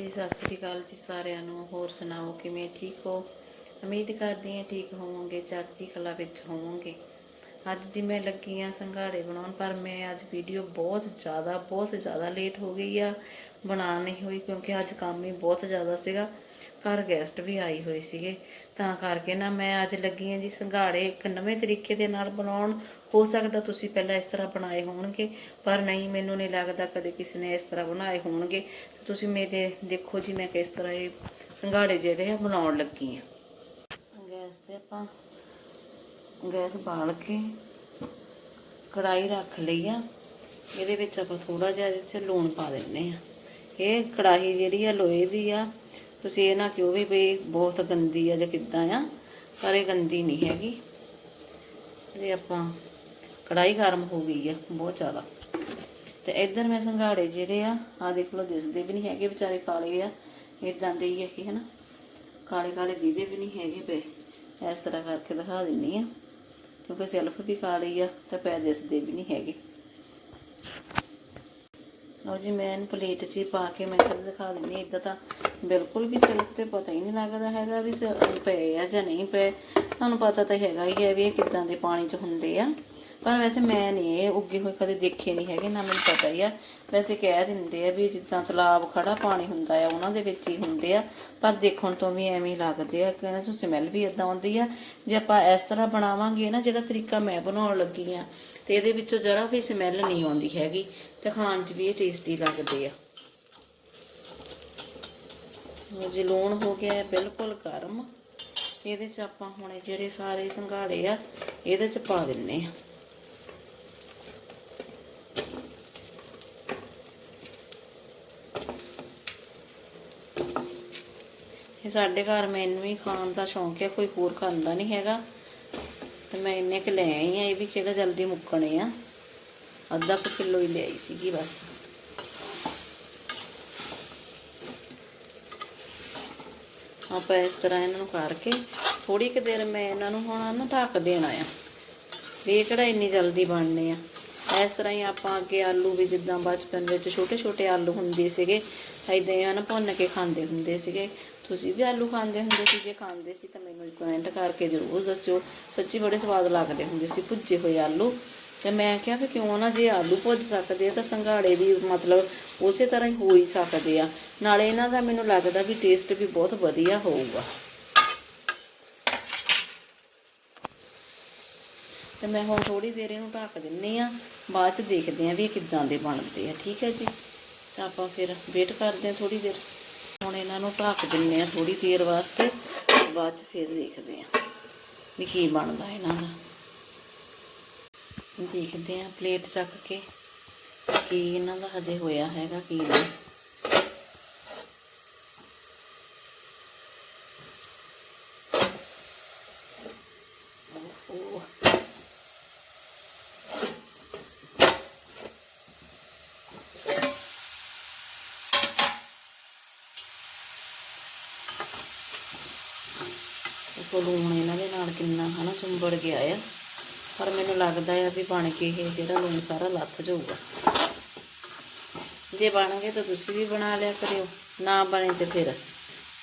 ਜੀ, ਸਤਿ ਸ੍ਰੀ ਅਕਾਲ ਜੀ ਸਾਰਿਆਂ ਨੂੰ। ਹੋਰ ਸੁਣਾਓ, ਕਿਵੇਂ ਠੀਕ ਹੋ? ਉਮੀਦ ਕਰਦੀ ਹਾਂ ਠੀਕ ਹੋਵੋਗੇ ਚੜ੍ਹਦੀ ਕਲਾ ਵਿੱਚ ਹੋਵੋਗੇ। ਅੱਜ ਜੀ ਮੈਂ ਲੱਗੀ ਆ ਸੰਘਾੜੇ ਬਣਾਉਣ, ਪਰ ਮੈਂ ਅੱਜ ਵੀਡੀਓ ਬਹੁਤ ਜ਼ਿਆਦਾ ਬਹੁਤ ਜ਼ਿਆਦਾ ਲੇਟ ਹੋ ਗਈ ਆ। ਬਣਾ ਨਹੀਂ ਹੋਈ, ਕਿਉਂਕਿ ਅੱਜ ਕੰਮ ਹੀ ਬਹੁਤ ਜ਼ਿਆਦਾ ਸੀਗਾ। ਘਰ ਗੈਸਟ ਵੀ ਆਈ ਹੋਏ ਸੀਗੇ। ਤਾਂ ਕਰਕੇ ਨਾ ਮੈਂ ਅੱਜ ਲੱਗੀ ਆ ਜੀ ਸੰਘਾੜੇ ਇੱਕ ਨਵੇਂ ਤਰੀਕੇ ਦੇ ਨਾਲ ਬਣਾਉਣ ਹੋ ਸਕਦਾ ਤੁਸੀਂ ਪਹਿਲਾਂ ਇਸ ਤਰ੍ਹਾਂ ਬਣਾਏ ਹੋਣਗੇ, ਪਰ ਨਹੀਂ, ਮੈਨੂੰ ਨਹੀਂ ਲੱਗਦਾ ਕਦੇ ਕਿਸੇ ਨੇ ਇਸ ਤਰ੍ਹਾਂ ਬਣਾਏ ਹੋਣਗੇ। ਤੁਸੀਂ ਮੇਰੇ, ਦੇਖੋ ਜੀ, ਮੈਂ ਕਿਸ ਤਰ੍ਹਾਂ ਇਹ ਸੰਘਾੜੇ ਜਿਹੜੇ ਆ ਬਣਾਉਣ ਲੱਗੀ ਆ। ਗੈਸ ਤੇ ਆਪਾਂ ਗੈਸ ਬਾਲ ਕੇ ਕੜਾਈ ਰੱਖ ਲਈ ਆ। ਇਹਦੇ ਵਿੱਚ ਆਪਾਂ ਥੋੜਾ ਜਿਹਾ ਇਹਦੇ 'ਚ ਲੂਣ ਪਾ ਦਿੰਨੇ ਆ। ਇਹ ਕੜਾਹੀ ਜਿਹੜੀ ਆ ਲੋਹੇ ਦੀ ਆ। ਤੁਸੀਂ ਇਹ ਨਾ ਕਿਉਂ ਵੀ ਬਈ ਬਹੁਤ ਗੰਦੀ ਆ ਜਾਂ ਕਿੱਦਾਂ ਆ, ਪਰ ਇਹ ਗੰਦੀ ਨਹੀਂ ਹੈਗੀ। ਇਹ ਆਪਾਂ ਕੜਾਈ ਗਰਮ ਹੋ ਗਈ ਆ, ਬਹੁਤ ਜ਼ਿਆਦਾ। ਤੇ ਇੱਧਰ ਮੈਂ ਸੰਘਾੜੇ ਜਿਹੜੇ ਆ ਆ ਦੇਖ ਲਓ, ਦਿਸਦੇ ਵੀ ਨਹੀਂ ਹੈਗੇ, ਵਿਚਾਰੇ ਕਾਲੇ ਆ। ਇਦਾਂ ਦੇ ਹੀ ਹੈਗੇ ਇਹ, ਹਨਾ। ਕਾਲੇ ਕਾਲੇ ਦੀਵੇ ਵੀ ਨਹੀਂ ਹੈਗੇ ਪਏ। ਇਸ ਤਰ੍ਹਾਂ ਕਰਕੇ ਦਿਖਾ ਦਿੰਨੀ ਆ। ਕਿਉਂਕਿ ਸੈਲਫ ਵੀ ਕਾਲੀ ਆ, ਤਾਂ ਪੈ ਦਿਸਦੇ ਵੀ ਨਹੀਂ ਹੈਗੇ। ਲਓ ਜੀ, ਮੈਂ ਇਹਨੂੰ ਪਲੇਟ 'ਚ ਪਾ ਕੇ ਮੈਂ ਫਿਰ ਦਿਖਾ ਦਿੰਨੀ ਇਦਾਂ ਤਾਂ ਬਿਲਕੁਲ ਵੀ ਸੈਲਫ ਤੇ ਪਤਾ ਹੀ ਨਹੀਂ ਲੱਗਦਾ ਹੈਗਾ ਵੀ ਸ- ਪਏ ਆ ਜਾਂ ਨਹੀਂ ਪਏ। ਤੁਹਾਨੂੰ ਪਤਾ ਤਾਂ ਹੈਗਾ ਹੀ ਹੈ ਵੀ ਇਹ ਕਿੱਦਾਂ ਦੇ ਪਾਣੀ 'ਚ ਹੁੰਦੇ ਆ। ਪਰ ਵੈਸੇ ਮੈਂ ਨਹੀਂ ਇਹ ਉੱਗੇ ਹੋਏ ਕਦੇ ਦੇਖੇ ਨਹੀਂ ਹੈਗੇ, ਨਾ ਮੈਨੂੰ ਪਤਾ ਹੀ ਆ। ਵੈਸੇ ਕਹਿ ਦਿੰਦੇ ਆ ਵੀ ਜਿੱਦਾਂ ਤਲਾਬ ਖੜਾ ਪਾਣੀ ਹੁੰਦਾ ਆ, ਉਹਨਾਂ ਦੇ ਵਿੱਚ ਹੀ ਹੁੰਦੇ ਆ। ਪਰ ਦੇਖਣ ਤੋਂ ਵੀ ਐਵੇਂ ਹੀ ਲੱਗਦੇ ਆ ਕਿ ਇਹਨਾਂ 'ਚੋਂ ਸਮੈਲ ਵੀ ਇਦਾਂ ਆਉਂਦੀ ਆ। ਜੇ ਆਪਾਂ ਇਸ ਤਰ੍ਹਾਂ ਬਣਾਵਾਂਗੇ ਨਾ, ਜਿਹੜਾ ਤਰੀਕਾ ਮੈਂ ਬਣਾਉਣ ਲੱਗੀ ਆ, ਤੇ ਇਹਦੇ ਵਿੱਚੋਂ ਜਰਾ ਵੀ ਸਮੈਲ ਨਹੀਂ ਆਉਂਦੀ ਹੈਗੀ, ਤੇ ਖਾਣ 'ਚ ਵੀ ਇਹ ਟੇਸਟੀ ਲੱਗਦੇ ਆ। ਲਓ ਜੀ, ਲੂਣ ਹੋ ਗਿਆ ਬਿਲਕੁਲ ਗਰਮ। ਇਹਦੇ 'ਚ ਆਪਾਂ ਹੁਣ ਜਿਹੜੇ ਸਾਰੇ ਸੰਘਾੜੇ ਆ, ਇਹਦੇ 'ਚ ਪਾ ਦਿੰਨੇ ਆ। ਇਹ ਸਾਡੇ ਘਰ ਮੈਨੂੰ ਹੀ ਖਾਣ ਦਾ ਸ਼ੌਂਕ ਹੈ, ਕੋਈ ਹੋਰ ਖਾਂਦਾ ਨਹੀਂ ਹੈਗਾ। ਤੇ ਮੈਂ ਇੰਨੇ ਕੁ ਲੈ ਆਈ ਆ ਇਹ ਵੀ ਕਿਹੜਾ ਜਲਦੀ ਮੁੱਕਣੇ ਆ। ਅੱਧਾ ਕੁ ਕਿਲੋ ਹੀ ਲਿਆਈ ਸੀਗੀ ਬਸ। ਆਪਾਂ ਇਸ ਤਰ੍ਹਾਂ ਇਹਨਾਂ ਨੂੰ ਕਰਕੇ ਥੋੜੀ ਕੁ ਦੇਰ ਮੈਂ ਇਹਨਾਂ ਨੂੰ ਹੁਣ ਨਾ ਢੱਕ ਦੇਣਾ ਆ। ਵੀ ਇਹ ਕਿਹੜਾ ਇੰਨੀ ਜਲਦੀ ਬਣਨੇ ਆ। ਇਸ ਤਰ੍ਹਾਂ ਹੀ ਆਪਾਂ ਅੱਗੇ ਆਲੂ ਵੀ ਜਿੱਦਾਂ ਬਚਪਨ ਵਿੱਚ ਛੋਟੇ ਛੋਟੇ ਆਲੂ ਹੁੰਦੇ ਸੀਗੇ ਐਦਾਂ ਹੀ ਹਨ ਭੁੰਨ ਕੇ ਖਾਂਦੇ ਹੁੰਦੇ ਸੀਗੇ। ਤੁਸੀਂ ਵੀ ਆਲੂ ਖਾਂਦੇ ਹੁੰਦੇ ਸੀ, ਜੇ ਖਾਂਦੇ ਸੀ ਤਾਂ ਮੈਨੂੰ ਕਮੈਂਟ ਕਰਕੇ ਜ਼ਰੂਰ ਦੱਸਿਓ। ਸੱਚੀ ਬੜੇ ਸਵਾਦ ਲੱਗਦੇ ਹੁੰਦੇ ਸੀ ਭੁੱਜੇ ਹੋਏ ਆਲੂ। ਤੇ ਮੈਂ ਕਿਹਾ ਕਿ ਕਿਉਂ ਨਾ ਜੇ ਆਲੂ ਭੁੱਜ ਸਕਦੇ ਆ ਤਾਂ ਸੰਘਾੜੇ ਵੀ ਮਤਲਬ ਉਸੇ ਤਰ੍ਹਾਂ ਹੀ ਹੋ ਹੀ ਸਕਦੇ ਆ। ਨਾਲੇ ਇਹਨਾਂ ਦਾ ਮੈਨੂੰ ਲੱਗਦਾ ਵੀ ਟੇਸਟ ਵੀ ਬਹੁਤ ਵਧੀਆ ਹੋਊਗਾ। ਤੇ ਮੈਂ ਹੁਣ ਥੋੜੀ ਦੇਰ ਇਹਨੂੰ ਢੱਕ ਦਿੰਨੀ ਆ, ਬਾਅਦ ਚ ਦੇਖਦੇ ਆ ਵੀ ਇਹ ਕਿੱਦਾਂ ਦੇ ਬਣਦੇ ਆ, ਠੀਕ ਹੈ ਜੀ? ਤਾਂ ਆਪਾਂ ਫਿਰ ਵੇਟ ਕਰਦੇ ਆ ਥੋੜੀ ਦੇਰ। ਹੁਣ ਇਹਨਾਂ ਨੂੰ ਢੱਕ ਦਿੰਨੇ ਆ ਥੋੜੀ ਦੇਰ ਵਾਸਤੇ, ਬਾਅਦ ਚ ਫਿਰ ਦੇਖਦੇ ਆ ਵੀ ਕੀ ਬਣਦਾ ਇਹਨਾਂ ਦਾ। ਦੇਖਦੇ ਆ ਪਲੇਟ ਚੱਕ ਕੇ, ਕੀ ਇਹਨਾਂ ਦਾ ਹਜੇ ਹੋਇਆ ਹੈਗਾ, ਕੀ ਨਹੀਂ। ਦੇਖੋ ਲੂਣ ਇਹਨਾਂ ਦੇ ਨਾਲ ਕਿੰਨਾ, ਹਨਾ, ਚੁੰਬੜ ਗਿਆ ਆ। ਪਰ ਮੈਨੂੰ ਲੱਗਦਾ ਆ ਵੀ ਬਣ ਕੇ ਇਹ ਜਿਹੜਾ ਲੂਣ ਸਾਰਾ ਲੱਥ ਜਾਊਗਾ। ਜੇ ਬਣ ਗਏ ਤਾਂ ਤੁਸੀਂ ਵੀ ਬਣਾ ਲਿਆ ਕਰਿਓ, ਨਾ ਬਣੇ ਤੇ ਫਿਰ।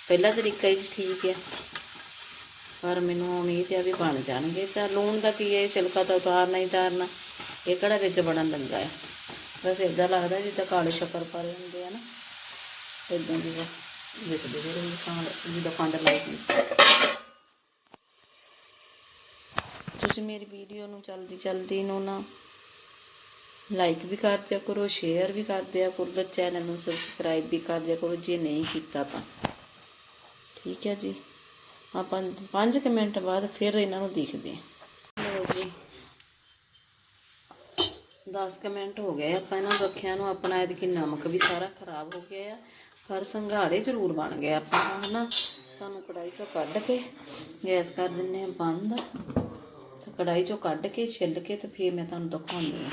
ਪਹਿਲਾ ਤਰੀਕਾ ਹੀ ਠੀਕ ਆ। ਪਰ ਮੈਨੂੰ ਉਮੀਦ ਆ ਵੀ ਬਣ ਜਾਣਗੇ। ਤਾਂ ਲੂਣ ਦਾ ਕੀ ਹੈ ਛਿਲਕਾ ਤਾਂ ਉਤਾਰਨਾ ਹੀ ਉਤਾਰਨਾ। ਇਹ ਕਿਹੜਾ ਵਿੱਚ ਬਣਨ ਲੱਗਾ ਆ? ਬਸ ਇਦਾਂ ਲੱਗਦਾ ਜਿੱਦਾਂ ਕਾਲੇ ਸ਼ੱਕਰ ਪਾਰੇ ਹੁੰਦੇ ਆ ਨਾ। ਇਦਾਂ ਦੀ ਦਿਸਦੇ ਜਿਹੜੇ ਖੰਡ ਜਿੱਦਾਂ ਖੰਡ ਲਾਈ ਹੁੰਦੀ ਤੁਸੀਂ ਮੇਰੀ ਵੀਡੀਓ ਨੂੰ ਜਲਦੀ ਜਲਦੀ ਨੂੰ ਨਾ ਲਾਈਕ ਵੀ ਕਰ ਦਿਆ ਕਰੋ ਸ਼ੇਅਰ ਵੀ ਕਰ ਦਿਆ ਕਰੋ, ਤੇ ਚੈਨਲ ਨੂੰ ਸਬਸਕ੍ਰਾਈਬ ਵੀ ਕਰ ਦਿਆ ਕਰੋ, ਜੇ ਨਹੀਂ ਕੀਤਾ ਤਾਂ। ਠੀਕ ਹੈ ਜੀ? ਆਪਾਂ 5 ਮਿੰਟ ਬਾਅਦ ਫਿਰ ਇਹਨਾਂ ਨੂੰ ਦੇਖਦੇ ਹਾਂ। ਲਓ ਜੀ। 10 ਕੁ ਮਿੰਟ ਹੋ ਗਏ, ਆਪਾਂ ਇਹਨਾਂ ਨੂੰ ਰੱਖਿਆ ਨੂੰ, ਆਪਣਾ ਇਹਦੇ ਕਿ ਨਮਕ ਵੀ ਸਾਰਾ ਖਰਾਬ ਹੋ ਗਿਆ ਆ। ਪਰ ਸੰਘਾੜੇ ਜ਼ਰੂਰ ਬਣ ਗਏ ਆਪਾਂ, ਹਨਾ? ਤੁਹਾਨੂੰ ਕੜਾਈ ਤੋਂ ਕੱਢ ਕੇ ਗੈਸ ਕਰ ਦਿੰਨੇ ਆ ਬੰਦ। ਕੜਾਈ ਚੋਂ ਕੱਢ ਕੇ ਛਿੱਲ ਕੇ ਤੇ ਫਿਰ ਮੈਂ ਤੁਹਾਨੂੰ ਦਿਖਾਉਂਦੀ ਹਾਂ।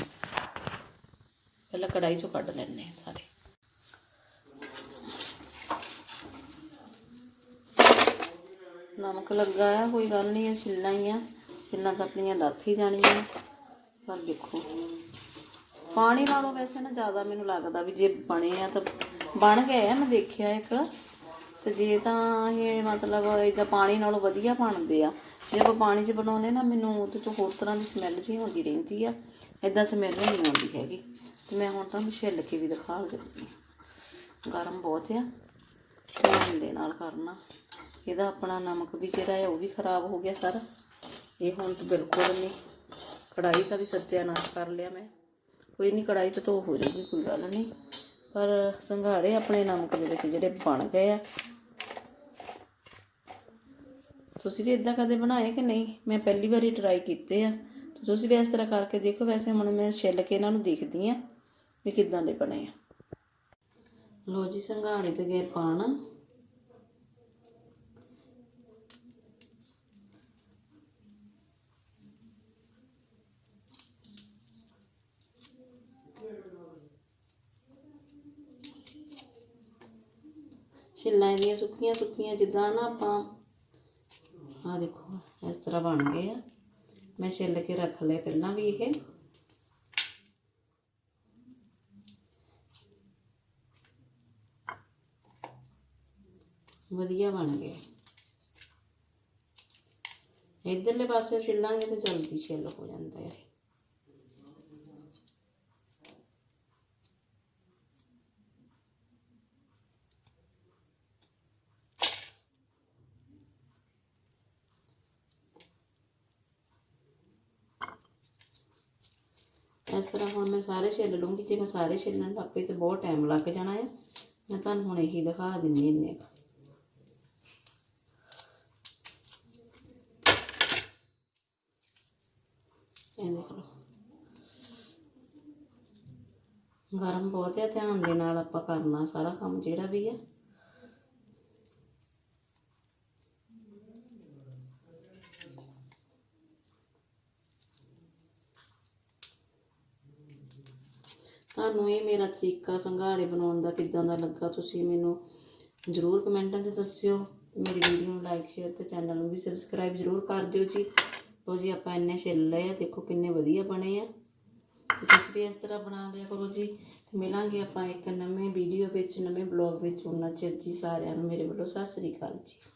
ਪਹਿਲਾਂ ਕੜਾਈ ਚੋਂ ਕੱਢ ਲੈਣੇ ਆ ਸਾਰੇ। ਨਮਕ ਲੱਗਾ ਆ, ਕੋਈ ਗੱਲ ਨਹੀਂ ਇਹ ਛਿੱਲਾਂ ਹੀ ਆ। ਛਿੱਲਾਂ ਤਾਂ ਆਪਣੀਆਂ ਲੱਥ ਹੀ ਜਾਣੀਆਂ। ਪਰ ਦੇਖੋ, ਪਾਣੀ ਨਾਲੋਂ ਵੈਸੇ ਨਾ ਜ਼ਿਆਦਾ ਮੈਨੂੰ ਲੱਗਦਾ ਵੀ ਜੇ ਬਣੇ ਆ ਤਾਂ ਬਣ ਗਏ ਆ, ਮੈਂ ਦੇਖਿਆ ਇੱਕ। ਤੇ ਜੇ ਤਾਂ ਇਹ ਮਤਲਬ ਇਹਦਾ ਪਾਣੀ ਨਾਲੋਂ ਵਧੀਆ ਬਣਦੇ ਆ। ਜੇ ਆਪਾਂ ਪਾਣੀ 'ਚ ਬਣਾਉਨੇ ਨਾ, ਮੈਨੂੰ ਉਹਦੇ ਤੋਂ ਹੋਰ ਤਰ੍ਹਾਂ ਦੀ ਸਮੈਲ ਜੀ ਆਉਂਦੀ ਰਹਿੰਦੀ ਆ। ਇਦਾਂ ਸਮੈਲ ਨਹੀਂ ਆਉਂਦੀ ਹੈਗੀ। ਤੇ ਮੈਂ ਹੁਣ ਤੁਹਾਨੂੰ ਛਿੱਲ ਕੇ ਵੀ ਦਿਖਾ ਦਿੰਦੀ ਗਰਮ ਬਹੁਤ ਆ। ਧਿਆਨ ਦੇ ਨਾਲ ਕਰਨਾ। ਇਹਦਾ ਆਪਣਾ ਨਮਕ ਵੀ ਜਿਹੜਾ ਹੈ, ਉਹ ਵੀ ਖਰਾਬ ਹੋ ਗਿਆ ਸਾਰਾ। ਇਹ ਹੁਣ ਤਾਂ ਬਿਲਕੁਲ ਨਹੀਂ। ਕੜਾਈ ਦਾ ਵੀ ਸਤਿਆਨਾਸ਼ ਕਰ ਲਿਆ ਮੈਂ। ਕੋਈ ਨਹੀਂ ਕੜਾਈ ਤਾਂ ਧੋ ਹੋ ਜਾਊਗੀ, ਕੋਈ ਗੱਲ ਨਹੀਂ। ਪਰ ਸੰਘਾੜੇ ਆਪਣੇ ਨਮਕ ਦੇ ਵਿੱਚ ਜਿਹੜੇ ਬਣ ਗਏ ਆ ਤੁਸੀਂ ਵੀ ਇਦਾਂ ਕਦੇ ਬਣਾਏ ਕਿ ਨਹੀਂ? ਮੈਂ ਪਹਿਲੀ ਵਾਰੀ ਟਰਾਈ ਕੀਤੇ ਆ। ਤੁਸੀਂ ਵੀ ਇਸ ਤਰ੍ਹਾਂ ਕਰਕੇ ਦੇਖੋ, ਵੈਸੇ ਹੁਣ ਮੈਂ ਛਿੱਲ ਕੇ ਇਹਨਾਂ ਨੂੰ ਦੇਖਦੀ ਆ ਵੀ ਕਿੱਦਾਂ ਦੇ ਬਣੇ ਆ। ਲੋ ਜੀ ਸੰਘਾੜੇ ਤੇ ਗਏ ਪਾਣ। ਛਿੱਲਾਂ ਇਹਦੀਆਂ ਸੁੱਕੀਆਂ ਸੁੱਕੀਆਂ ਜਿੱਦਾਂ ਨਾ ਆਪਾਂ ਆ ਦੇਖੋ, ਇਸ ਤਰ੍ਹਾਂ ਬਣ ਗਏ ਆ। ਮੈਂ ਛਿੱਲ ਕੇ ਰੱਖ ਲਏ ਪਹਿਲਾਂ ਵੀ ਇਹ। ਵਧੀਆ ਬਣ ਗਏ। ਇਧਰਲੇ ਪਾਸੇ ਛਿੱਲਾਂਗੇ ਤੇ ਜਲਦੀ ਛਿੱਲ ਹੋ ਜਾਂਦਾ ਹੈ। ਇਸ ਤਰ੍ਹਾਂ ਹੁਣ ਮੈਂ ਸਾਰੇ ਛਿੱਲ ਲੂੰਗੀ। ਜੇ ਮੈਂ ਸਾਰੇ ਛਿੱਲਣ ਲੱਗ ਪਈ ਤੇ ਬਹੁਤ ਟਾਈਮ ਲੱਗ ਜਾਣਾ ਹੈ ਮੈਂ ਤੁਹਾਨੂੰ ਹੁਣ ਇਹੀ ਦਿਖਾ ਦਿੰਦੀ ਇੰਨੇ ਇਹ ਦੇਖ ਲਓ। ਗਰਮ ਬਹੁਤ ਹੈ ਧਿਆਨ ਦੇ ਨਾਲ ਆਪਾਂ ਕਰਨਾ ਸਾਰਾ ਕੰਮ ਜਿਹੜਾ ਵੀ ਹੈ ਤੁਹਾਨੂੰ ਇਹ ਮੇਰਾ ਤਰੀਕਾ ਸੰਘਾੜੇ ਬਣਾਉਣ ਦਾ ਕਿੱਦਾਂ ਦਾ ਲੱਗਾ, ਤੁਸੀਂ ਮੈਨੂੰ ਜਰੂਰ ਕਮੈਂਟਾਂ 'ਚ ਦੱਸਿਓ। ਮੇਰੀ ਵੀਡੀਓ ਨੂੰ ਲਾਈਕ ਸ਼ੇਅਰ ਤੇ ਚੈਨਲ ਨੂੰ ਵੀ ਸਬਸਕ੍ਰਾਈਬ ਜਰੂਰ ਕਰ ਦਿਓ ਜੀ। ਲੋ ਜੀ, ਆਪਾਂ ਇੰਨੇ ਛਿੱਲ ਲਏ ਆ, ਦੇਖੋ ਕਿੰਨੇ ਵਧੀਆ ਬਣੇ ਆ। ਤੇ ਤੁਸੀਂ ਵੀ ਇਸ ਤਰ੍ਹਾਂ ਬਣਾ ਲਿਆ ਕਰੋ ਜੀ। ਮਿਲਾਂਗੇ ਆਪਾਂ ਇੱਕ ਨਵੇਂ ਵੀਡੀਓ ਵਿੱਚ, ਨਵੇਂ ਬਲੌਗ ਵਿੱਚ। ਉਹਨਾਂ ਚਿਰ ਜੀ ਸਾਰਿਆਂ ਨੂੰ, ਮੇਰੇ ਵੱਲੋਂ ਸਤਿ ਸ੍ਰੀ ਅਕਾਲ ਜੀ।